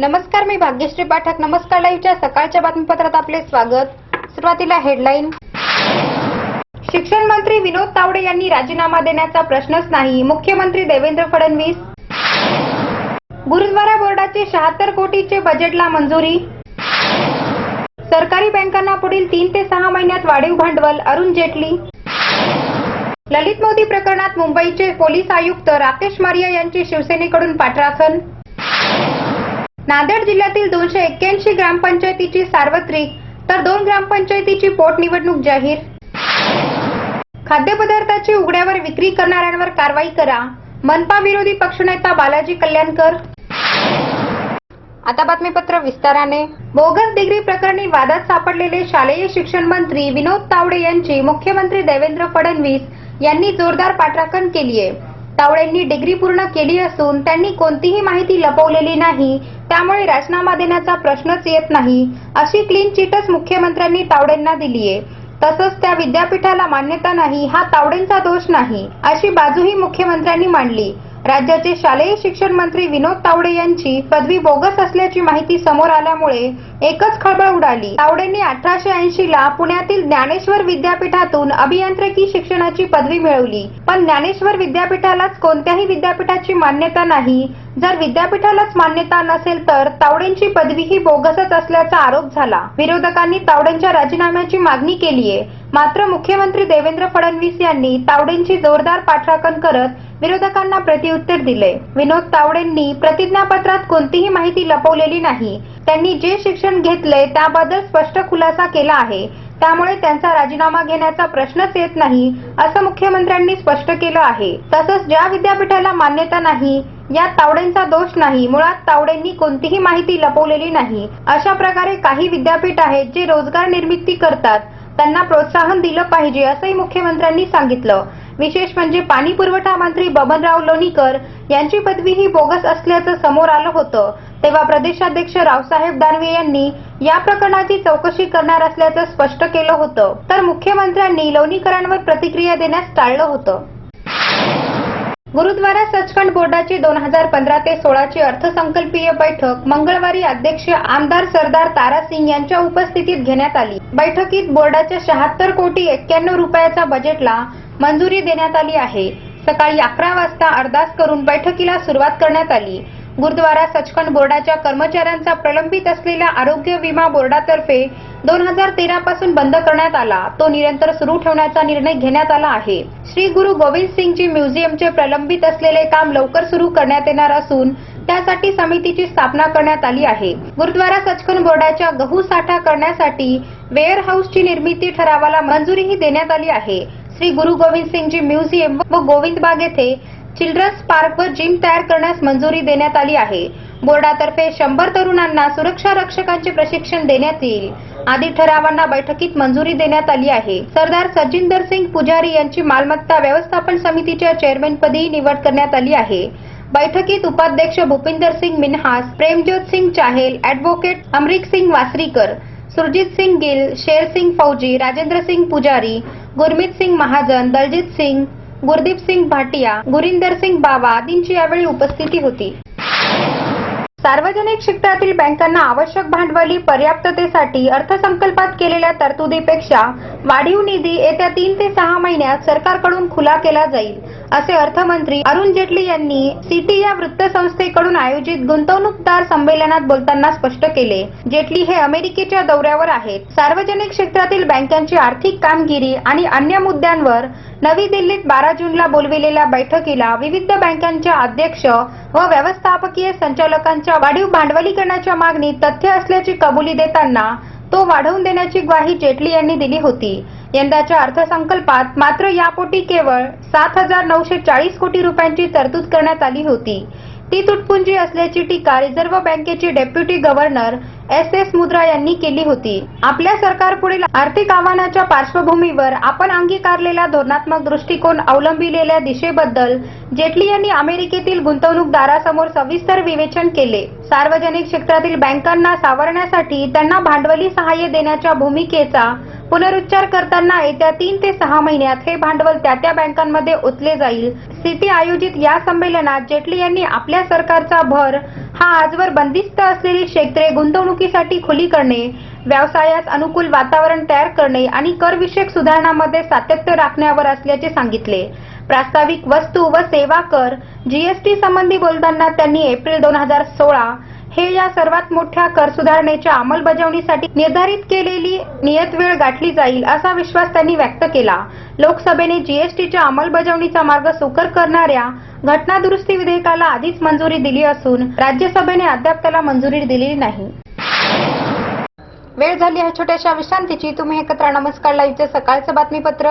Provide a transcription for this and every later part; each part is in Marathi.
नमस्कार मी भाग्यश्री पाठक. नमस्कार लाईव्हच्या सकाळच्या बातमीपत्रात आपले स्वागत. सुरुवातीला हेडलाईन. शिक्षण मंत्री विनोद तावडे यांनी राजीनामा देण्याचा प्रश्नच नाही. मुख्यमंत्री देवेंद्र फडणवीस. गुरुद्वारा बोर्डाचे शहात्तर कोटीचे बजेटला मंजुरी. सरकारी बँकांना पुढील तीन ते सहा महिन्यात वाढीव भांडवल अरुण जेटली. ललित मोदी प्रकरणात मुंबईचे पोलीस आयुक्त राकेश मारिया यांची शिवसेनेकडून पाठराखण. नांदेड जिल्ह्यातील दोनशे एक्क्याऐंशी ग्रामपंचायतीची सार्वत्रिक तर दोन ग्रामपंचायतीची पोटनिवडणूक जाहीर. खाद्यपदार्थाची उघड्यावर विक्री करणाऱ्यांवर कारवाई करा. मनपा विरोधी पक्षनेता बालाजी कल्याणकर. आता बातमीपत्र विस्ताराने. बोगस डिग्री प्रकरणी वादात सापडलेले शालेय शिक्षण मंत्री विनोद तावडे यांची मुख्यमंत्री देवेंद्र फडणवीस यांनी जोरदार पाठराखण केली आहे तावडेंनी डिग्री पूर्ण केली असून त्यांनी कोणतीही माहिती लपवलेली नाही त्यामुळे राजीनामा देण्याचा प्रश्नच येत नाही अशी क्लीन चिटच मुख्यमंत्र्यांनी तावडेंना दिलीये तसंच त्या विद्यापीठाला मान्यता नाही हा तावडेंचा दोष नाही अशी बाजूही मुख्यमंत्र्यांनी मांडली. राज्याचे शालेय शिक्षण मंत्री विनोद तावडे यांची पदवी बोगस असल्याची माहिती समोर आल्यामुळे एकच खळबळ उडाली. तावडेंनी अठराशे ऐंशी ला पुण्यातील ज्ञानेश्वर विद्यापीठातून अभियांत्रिकी शिक्षणाची पदवी मिळवली. पण ज्ञानेश्वर विद्यापीठालाच कोणत्याही विद्यापीठाची मान्यता नाही. जर विद्यापीठालाच मान्यता नसेल तर तावडेंची पदवी ही बोगसच असल्याचा आरोप झाला. विरोधकांनी तावडेंच्या राजीनाम्याची मागणी केली आहे मात्र मुख्यमंत्री देवेंद्र फडणवीस यांनी तावडेंची जोरदार पाठराखण करत विरोधकांना प्रतिउत्तर दिले. विनोद तावडेंनी प्रतिज्ञापत्रात कोणतीही माहिती लपवलेली नाही. त्यांनी जे शिक्षण घेतले त्याबद्दल स्पष्ट खुलासा केला आहे. त्यामुळे त्यांचा राजीनामा घेण्याचा प्रश्नच येत नाही असं मुख्यमंत्र्यांनी स्पष्ट केलं आहे. तसंच ज्या विद्यापीठाला मान्यता नाही यात तावडेंचा दोष नाही. मुळात तावडेंनी कोणतीही माहिती लपवलेली नाही. अशा प्रकारे काही विद्यापीठ आहेत जे रोजगार निर्मिती करतात. त्यांना प्रोत्साहन दिलं पाहिजे असंही मुख्यमंत्र्यांनी सांगितलं. विशेष म्हणजे पाणी पुरवठा मंत्री बबनराव लोणीकर यांची पदवी ही बोगस असल्याचं समोर आलं होतं. तेव्हा प्रदेशाध्यक्ष रावसाहेब दानवे यांनी या प्रकरणाची चौकशी करणार असल्याचं स्पष्ट केलं होतं. तर मुख्यमंत्र्यांनी लोणीकरांवर प्रतिक्रिया देण्यास टाळलं होतं. गुरुद्वारा सचखंड बोर्डाची दोन हजार पंधरा ते सोळाची अर्थसंकल्पीय बैठक मंगळवारी अध्यक्ष आमदार सरदार तारासिंग यांच्या उपस्थितीत घेण्यात आली. बैठकीत बोर्डाच्या शहात्तर कोटी एक्क्याण्णव रुपयाच्या बजेटला मंजुरी देण्यात आली आहे. सकाळी अकरा वाजता अरदास करून बैठकीला सुरुवात करण्यात आली. गुरुद्वारा सचखंड बोर्डाच्या कर्मचाऱ्यांचा प्रलंबित असलेला आरोग्य विमा बोर्डातर्फे दोन हजार तेरा पासून बंद करण्यात आला. तो निरंतर सुरू ठेवण्याचा निर्णय घेण्यात आला आहे. श्री गुरु गोविंद सिंगजी म्युझियमचे प्रलंबित असलेले काम लवकर सुरू करण्यात येणार असून त्यासाठी समितीची स्थापना करण्यात आली आहे. गुरुद्वारा सचखंड बोर्डाच्या गहू साठा करण्यासाठी वेअर हाऊसची निर्मिती ठरावाला मंजुरीही देण्यात आली आहे. श्री गुरु गोविंद सिंगजी म्युझियम व गोविंद बाग येथे चिल्ड्रन्स पार्क व जिम तयार करण्यास मंजुरी देण्यात आली आहे. बोर्डातर्फे शंभर तरुणांना सुरक्षा रक्षकांचे प्रशिक्षण देण्यात येईल. आदी ठरावांना बैठकीत मंजुरी देण्यात आली आहे. सरदार सजिंदर सिंग पुजारी यांची मालमत्ता व्यवस्थापन समितीच्या चेअरमॅनपदी निवड करण्यात आली आहे. बैठकीत उपाध्यक्ष भूपिंदर सिंग मिन्हास प्रेमज्योत सिंग चाहेल ऍडव्होकेट अमरिक सिंग वासरीकर सुरजित सिंग गिल शेर सिंग फौजी राजेंद्र सिंग पुजारी गुरमीत सिंग महाजन दलजीत सिंग गुरदीप सिंग भाटिया गुरिंदर सिंग बावा आदींची यावेळी उपस्थिती होती. सार्वजनिक क्षेत्रातील बँकांना आवश्यक भांडवली पर्याप्ततेसाठी अर्थसंकल्पात केलेल्या तरतुदीपेक्षा वाढीव निधी येत्या तीन ते सहा महिन्यात सरकारकडून खुला केला जाईल असे अर्थमंत्री अरुण जेटली यांनी सिटी या वृत्तसंस्थेकडून आयोजित गुंतवणूकदार संमेलनात बोलताना स्पष्ट केले. जेटली हे अमेरिकेच्या दौऱ्यावर आहेत. सार्वजनिक क्षेत्रातील बँकांची आर्थिक कामगिरी आणि अन्य मुद्द्यांवर नवी दिल्लीत बारा जूनला बोलविलेल्या बैठकीला विविध बँकांच्या अध्यक्ष व व्यवस्थापकीय संचालकांच्या वाढीव भांडवलीकरणाच्या मागणीत तथ्य असल्याची कबुली देताना तो वाढवून देण्याची ग्वाही जेटली यांनी दिली होती. यंदाच्या अर्थसंकल्पात मात्र यापोटी केवळ सात हजार नऊशे चाळीस कोटी रुपयांची तरतूद करण्यात आली होती. ती तुटपुंजी असल्याची टीका रिझर्व्ह बँकेचे डेप्युटी गव्हर्नर एस एस मुद्रा यांनी केली होती. आपल्या सरकारपुढील आर्थिक आव्हानाच्या पार्श्वभूमीवर आपण अंगीकारलेला धोरणात्मक दृष्टिकोन अवलंबिलेल्या दिशेबद्दल जेटली यांनी अमेरिकेतील गुंतवणूकदारासमोर सविस्तर विवेचन केले. सार्वजनिक क्षेत्रातील बँकांना सावरण्यासाठी त्यांना भांडवली सहाय्य देण्याच्या भूमिकेचा पुनरुच्चार करताना येत्या तीन ते सहा महिन्यात हे भांडवल त्या त्या बँकांमध्ये ओतले जाईल. सिटी आयोजित या संमेलनात जेटली यांनी आपल्या सरकारचा भर हा आजवर बंदिस्त असलेली क्षेत्रे गुंतवणुकीसाठी खुली करणे व्यवसायास अनुकूल वातावरण तयार करणे आणि करविषयक सुधारणांमध्ये सातत्य राखण्यावर असल्याचे सांगितले. प्रास्ताविक वस्तू व सेवा कर जीएसटी संबंधी बोलताना त्यांनी एप्रिल दोन हजार सोळा हे या सर्वात मोठ्या कर सुधारणेच्या अंमलबजावणीसाठी निर्धारित केलेली नियत वेळ गाठली जाईल असा विश्वास त्यांनी व्यक्त केला. लोकसभेने जीएसटीच्या अंमलबजावणीचा मार्ग सुकर करणाऱ्या घटना दुरुस्ती विधेयकाला आधीच मंजुरी दिली असून राज्यसभेने अद्याप त्याला मंजुरी दिलेली नाही. वेळ झाली आहे छोट्याशा विश्रांतीची. तुम्ही एकत्र नमस्कार. लाईव्हचे सकाळचं बातमीपत्र.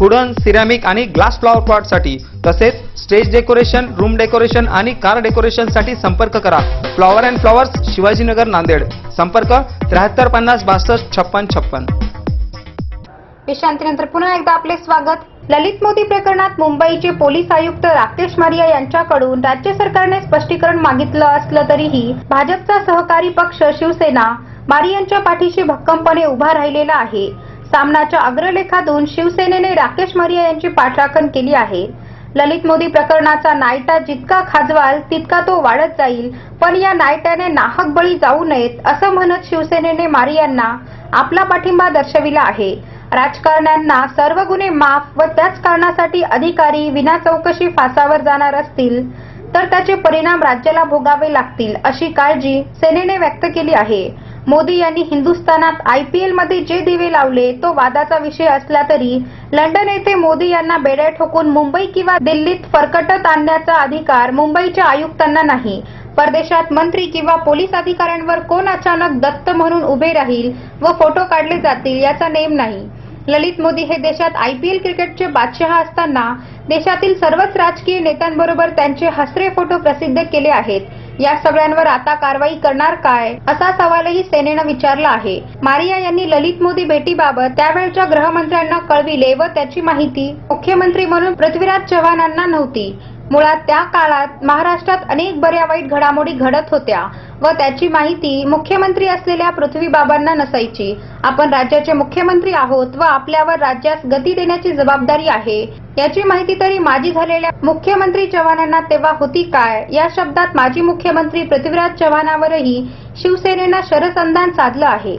Wooden ceramic आणि ग्लास फ्लॉवर पॉटसाठी तसेच स्टेज डेकोरेशन रूम डेकोरेशन आणि कार डेकोरेशनसाठी संपर्क करा. Flower and flowers Shivajinagar Nanded. संपर्क त्र्याहत्तर पन्नास बासष्ट छप्पन छप्पन. विश्रांतीनंतर पुन्हा एकदा आपले स्वागत. ललित मोदी प्रकरणात मुंबईचे पोलीस आयुक्त राकेश मारिया यांच्याकडून राज्य सरकारने स्पष्टीकरण मागितलं असलं तरीही भाजपचा सहकारी पक्ष शिवसेना मारियांच्या पाठीशी भक्कमपणे उभा राहिलेला आहे. सामनाच्या अग्रलेखातून शिवसेनेने राकेश मारिया यांची पाठराखण केली आहे. ललित मोदी प्रकरणाचा नायटा जितका खाजवाल तितका तो वाढत जाईल पण या नायट्याने नाहक बळी जाऊ नयेत असं म्हणत शिवसेनेने मारियांना आपला पाठिंबा दर्शविला आहे. राजकारण्यांना सर्व गुन्हे माफ व त्याच कारणासाठी अधिकारी विना चौकशी फासावर जाणार असतील तर त्याचे परिणाम राज्याला भोगावे लागतील अशी काळजी सेनेने व्यक्त केली आहे. मोदी यांनी हिंदुस्थानात आयपीएलमध्ये जे दिवे लावले तो वादाचा विषय असला तरी लंडन येथे मोदी यांना बेड्या ठोकून मुंबई किंवा दिल्लीत फरकटत आणण्याचा अधिकार मुंबईच्या आयुक्तांना नाही. परदेशात मंत्री किंवा पोलीस अधिकाऱ्यांवर कोण अचानक दत्त म्हणून उभे राहील व फोटो काढले जातील याचा नेम नाही. ललित मोदी हे देशात आयपीएल क्रिकेटचे बादशहा असताना देशातील सर्वच राजकीय नेत्यांबरोबर त्यांचे हसरे फोटो प्रसिद्ध केले आहेत. या सगळ्यांवर आता कारवाई करणार काय? असा सवालही सेनेनं विचारला आहे. मारिया यांनी ललित मोदी भेटीबाबत त्यावेळच्या गृहमंत्र्यांना कळविले व त्याची माहिती मुख्यमंत्री म्हणून पृथ्वीराज चव्हाणांना नव्हती. मुळात त्या काळात महाराष्ट्रात अनेक बऱ्या वाईट घडामोडी घडत होत्या व त्याची माहिती मुख्यमंत्री असलेल्या पृथ्वीबाबांना नसायची. आपण राज्याचे मुख्यमंत्री आहोत व आपल्यावर राज्यास गती देण्याची जबाबदारी आहे. याची माहिती तरी माजी झालेल्या मुख्यमंत्री चव्हाणांना तेव्हा होती काय? या शब्दात माजी मुख्यमंत्री पृथ्वीराज चव्हाणावरही शिवसेनेनं शरसंधान साधलं आहे.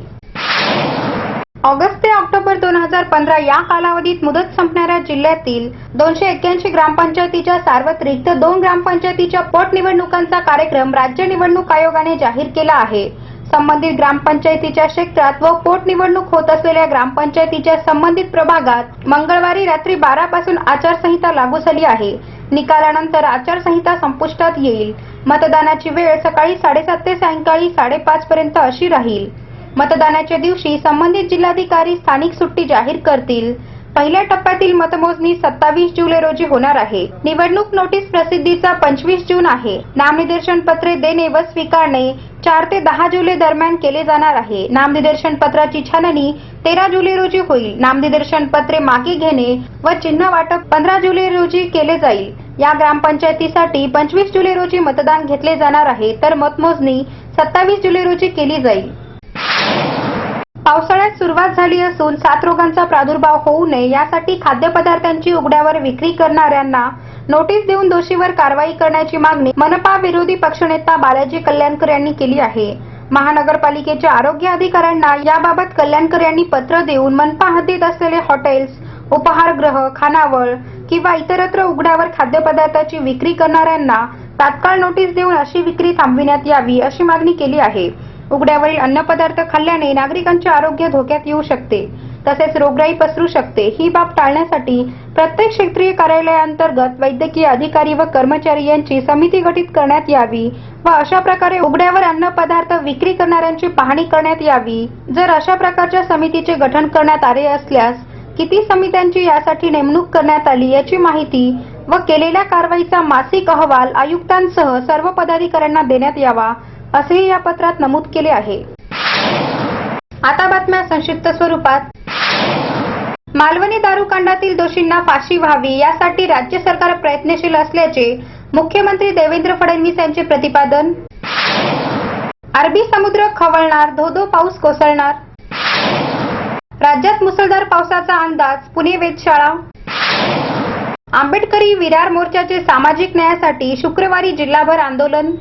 ऑगस्ट ते ऑक्टोबर दोन हजार पंधरा या कालावधीत मुदत संपणाऱ्या जिल्ह्यातील दोनशे एक्क्याऐंशी ग्रामपंचायतीच्या सार्वत्रिक तर दोन ग्रामपंचायतीच्या पोटनिवडणुकांचा कार्यक्रम राज्य निवडणूक आयोगाने जाहीर केला आहे. संबंधित ग्रामपंचायतीच्या क्षेत्रात व पोटनिवडणूक होत असलेल्या ग्रामपंचायतीच्या संबंधित प्रभागात मंगळवारी रात्री बारा पासून आचारसंहिता लागू झाली आहे. निकालानंतर आचारसंहिता संपुष्टात येईल. मतदानाची वेळ सकाळी साडेसात ते सायंकाळी साडेपाच पर्यंत अशी राहील. मतदानाच्या दिवशी संबंधित जिल्हाधिकारी स्थानिक सुट्टी जाहीर करतील. पहिल्या टप्प्यातील मतमोजणी सत्तावीस जुलै रोजी होणार आहे. निवडणूक नोटीस प्रसिद्धीचा पंचवीस जून आहे. नामनिर्देशन पत्रे देणे व स्वीकारणे चार ते दहा जुलै दरम्यान केले जाणार आहे. नामनिर्देशन पत्राची छाननी तेरा जुलै रोजी होईल. नामनिर्देशन पत्रे मागे घेणे व चिन्ह वाटप पंधरा जुलै रोजी केले जाईल. या ग्रामपंचायतीसाठी पंचवीस जुलै रोजी मतदान घेतले जाणार आहे. तर मतमोजणी सत्तावीस जुलै रोजी केली जाईल. पावसाळ्यात सुरुवात झाली असून सात रोगांचा प्रादुर्भाव होऊ नये यासाठी खाद्यपदार्थांची उघड्यावर विक्री करणाऱ्यांना नोटीस देऊन दोषीवर कारवाई करण्याची मागणी मनपा विरोधी पक्षनेता बालाजी कल्याणकर यांनी केली आहे. महानगरपालिकेच्या आरोग्य अधिकाऱ्यांना याबाबत कल्याणकर यांनी पत्र देऊन मनपा हद्दीत असलेले हॉटेल्स उपहारगृह खानावळ किंवा इतरत्र उघड्यावर खाद्यपदार्थाची विक्री करणाऱ्यांना तात्काळ नोटीस देऊन अशी विक्री थांबविण्यात यावी अशी मागणी केली आहे. उघड्यावरील अन्नपदार्थ खाल्ल्याने नागरिकांचे आरोग्य धोक्यात येऊ शकते. तसेच रोगराई पसरू शकते. ही बाब टाळण्यासाठी प्रत्येक क्षेत्रीय कार्यालयाअंतर्गत वैद्यकीय अधिकारी व कर्मचारी यांची समिती गठीत करण्यात यावी व अशा प्रकारे उघड्यावर अन्न पदार्थ विक्री करणाऱ्यांची पाहणी करण्यात यावी. जर अशा प्रकारच्या समितीचे गठन करण्यात आले असल्यास किती समित्यांची यासाठी नेमणूक करण्यात आली याची माहिती व केलेल्या कारवाईचा मासिक अहवाल आयुक्तांसह सर्व पदाधिकाऱ्यांना देण्यात यावा. असेही या पत्रात नमूद केले आहे. आता बातम्या संक्षिप्त स्वरूपात. मालवणी दारूकांडातील दोषींना फाशी व्हावी यासाठी राज्य सरकार प्रयत्नशील असल्याचे मुख्यमंत्री देवेंद्र फडणवीस यांचे प्रतिपादन. अरबी समुद्र खवळणार धोधो पाऊस कोसळणार. राज्यात मुसळधार पावसाचा अंदाज पुणे वेधशाळा. आंबेडकरी विरार मोर्चाचे सामाजिक न्यायासाठी शुक्रवारी जिल्हाभर आंदोलन.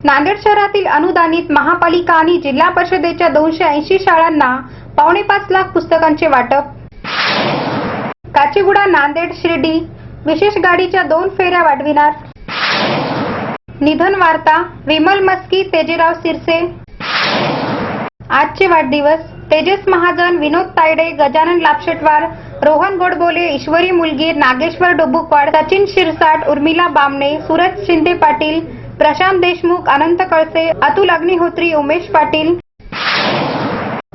नांदेड शहरातील अनुदानित महापालिका आणि जिल्हा परिषदेच्या दोनशे ऐंशी शाळांना पावणे पाच लाख पुस्तकांचे वाटप. काचीगुडा नांदेड शिर्डी विशेष गाडीच्या दोन फेऱ्या वाढविणार. निधन वार्ता विमल मस्की तेजेराव सिरसे. आजचे वाढदिवस तेजस महाजन विनोद तायडे गजानन लापशेटवार रोहन गोडबोले ईश्वरी मुलगीर नागेश्वर डोबुकवाड सचिन शिरसाट उर्मिला बामणे सूरज शिंदे पाटील प्रशांत देशमुख अनंत कळसे अतुल अग्निहोत्री उमेश पाटील.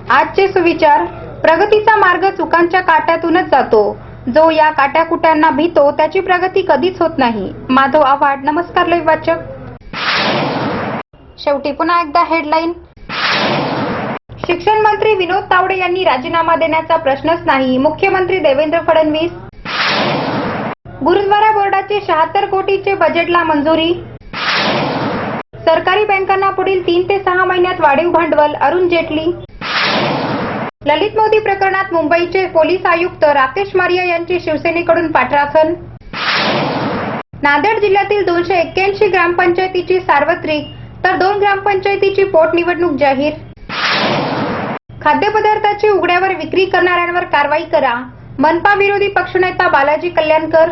आजचे सुविचार प्रगतीचा मार्ग चुकांच्या काट्यातूनच जातो. जो या काट्याकुट्यांना भीतो त्याची प्रगती कधीच होत नाही. माधव आव्हाड नमस्कार लय वाचक. शेवटी पुन्हा एकदा हेडलाईन शिक्षण मंत्री विनोद तावडे यांनी राजीनामा देण्याचा प्रश्नच नाही. मुख्यमंत्री देवेंद्र फडणवीस. गुरुद्वारा बोर्डाचे शहात्तर कोटीचे बजेटला मंजुरी. सरकारी बँकांना पुढील तीन ते सहा महिन्यात वाढीव भांडवल. अरुण जेटली. ललित मोदी प्रकरणात मुंबईचे पोलीस आयुक्त राकेश मारिया यांची शिवसेनेकडून पाठराखण. नांदेड जिल्ह्यातील दोनशे एक्क्याऐंशी ग्रामपंचायतीची सार्वत्रिक तर दोन ग्रामपंचायतीची पोटनिवडणूक जाहीर. खाद्यपदार्थाची उघड्यावर विक्री करणाऱ्यांवर कारवाई करा. मनपा विरोधी पक्षनेता बालाजी कल्याणकर.